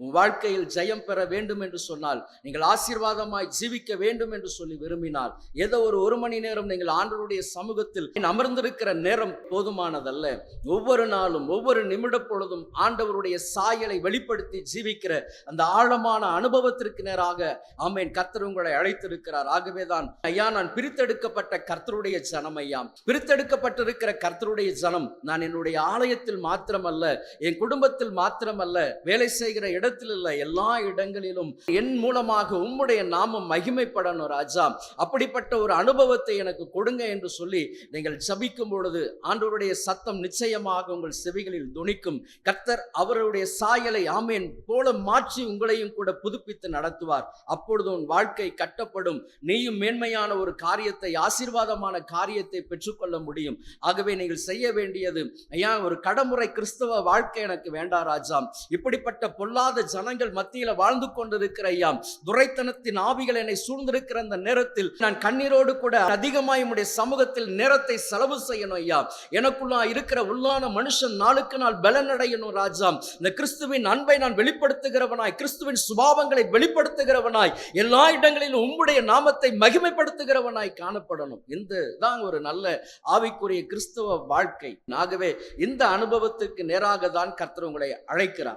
உன் வாழ்க்கையில் ஜெயம் பெற வேண்டும் என்று சொன்னால் நீங்கள் ஆசீர்வாதமாய் ஜீவிக்க வேண்டும் என்று சொல்லி விரும்பினால் ஏதோ ஒரு ஒரு மணி நேரம் நீங்கள் ஆண்டவருடைய சமூகத்தில் அமர்ந்திருக்கிற நேரம் போதுமானதல்ல. ஒவ்வொரு நாளும் ஒவ்வொரு நிமிட பொழுதும் ஆண்டவருடைய சாயலை வெளிப்படுத்தி ஜீவிக்கிற அந்த ஆழமான அனுபவத்திற்கு நேராக ஆமேன் கர்த்தர் உங்களை அழைத்திருக்கிறார். ஆகவேதான் ஐயா நான் பிரித்தெடுக்கப்பட்ட கர்த்தருடைய ஜனம் ஐயா. பிரித்தெடுக்கப்பட்டிருக்கிற கர்த்தருடைய ஜனம் நான் என்னுடைய ஆலயத்தில் மாத்திரமல்ல என் குடும்பத்தில் மாத்திரமல்ல வேலை செய்கிற இடம் இடத்துல இல்ல எல்லா இடங்களிலும் என் மூலமாக உம்முடைய நாமம் மகிமைப்படணும் ராஜா. அப்படிப்பட்ட ஒரு அனுபவத்தை எனக்கு கொடுங்க என்று சொல்லி நீங்கள் ஜபிக்கும் பொழுது ஆண்டவருடைய சத்தம் நிச்சயமாக உங்கள் செவிகளில் துணிக்கும். கர்த்தர் அவருடைய சாயலை ஆமேன் போல மாற்றி உங்களையும் கூட புதுப்பித்து நடத்துவார். அப்பொழுது உன் வாழ்க்கை கட்டப்படும். நீயும் மேன்மையான ஒரு காரியத்தை ஆசீர்வாதமான காரியத்தை பெற்றுக்கொள்ள முடியும். ஆகவே நீங்கள் செய்ய வேண்டியது ஐயா ஒரு கடமுறை கிறிஸ்தவ வாழ்க்கை எனக்கு வேண்டாம் ராஜா. இப்படிப்பட்ட பொல்லாத ஜனங்கள் மத்தியில வாழ்ந்து கொண்டிருக்கிற ஐயா துரைத்தனத்தின் ஆவிகள் என்னை சூழ்ந்திருக்கிற அந்த நேரத்தில் நான் கண்ணீரோடு கூட அதிகமாய் உம்முடைய சமூகத்தில் நேரத்தை செலவு செய்யணும் ஐயா. எனக்குள்ள இருக்கிற உள்ளான மனுஷன் நாளுக்கு நாள் பலனடையணும் ராஜா. இந்த கிறிஸ்துவின் அன்பை நான் வெளிப்படுத்துகிறவனாய் கிறிஸ்துவின் சுபாவங்களை வெளிப்படுத்துகிறவனாய் எல்லா இடங்களிலும் உம்முடைய நாமத்தை மகிமைப்படுத்துகிறவனாய் காணப்படணும். இந்த தான் ஒரு நல்ல ஆவிக்குரிய கிறிஸ்துவ வாழ்க்கை. ஆகவே இந்த அனுபவத்துக்கு நேராக தான் கர்த்தர் உங்களை அழைக்கிறார்.